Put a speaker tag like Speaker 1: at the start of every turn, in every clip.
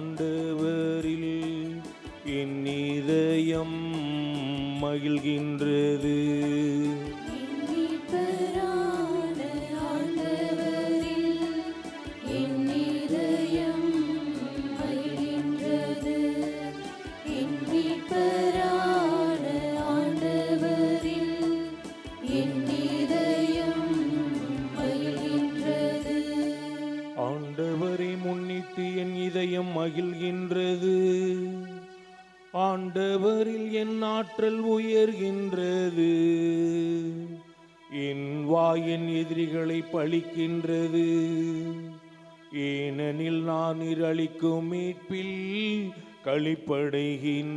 Speaker 1: ஆண்டவரில் என் இதயம் மகிழ்கின்றது.
Speaker 2: ஆண்டவரை முன்னிட்டு என் இதயம் மகிழ்கின்றது. ஆண்டவரில் என் ஆற்றல் உயர்கின்றது. என் வாயின் எதிரிகளை பழிக்கின்றது. ஏனெனில் நான் இரளிக்கும் மீட்பில் களிப்படைகின்றேன்.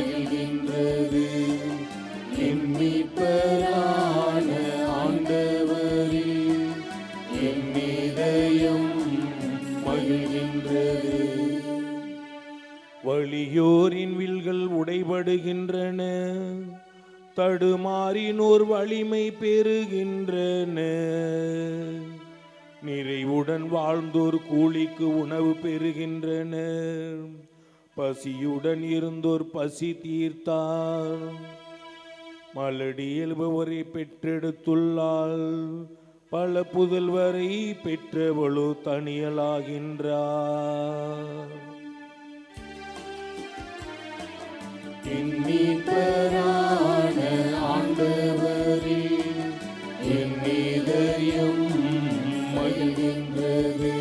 Speaker 2: மகிழ்கின்றது. என் மீட்பரான ஆண்டவரில் என் இதயம் மகிழ்கின்றது. வில்கள் உடைபடுகின்றன தடுமாறினோர் வலிமை பெறுகின்றன. நிறைவுடன் வாழ்ந்தோர் கூலிக்கு உணவு பெறுகின்றனர். பசியுடன் இருந்தோர் பசி தீர்த்தார். மலடி எழுபவரை பெற்றெடுத்துள்ளாள். பல புதல்வரை பெற்றவளோ தனியலாகின்றார். என் மீட்பரான என் இதயம் மகிழ்கின்றது.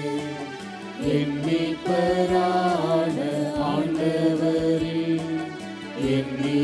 Speaker 2: என் மீட்பரான ஆண்டவரில் என்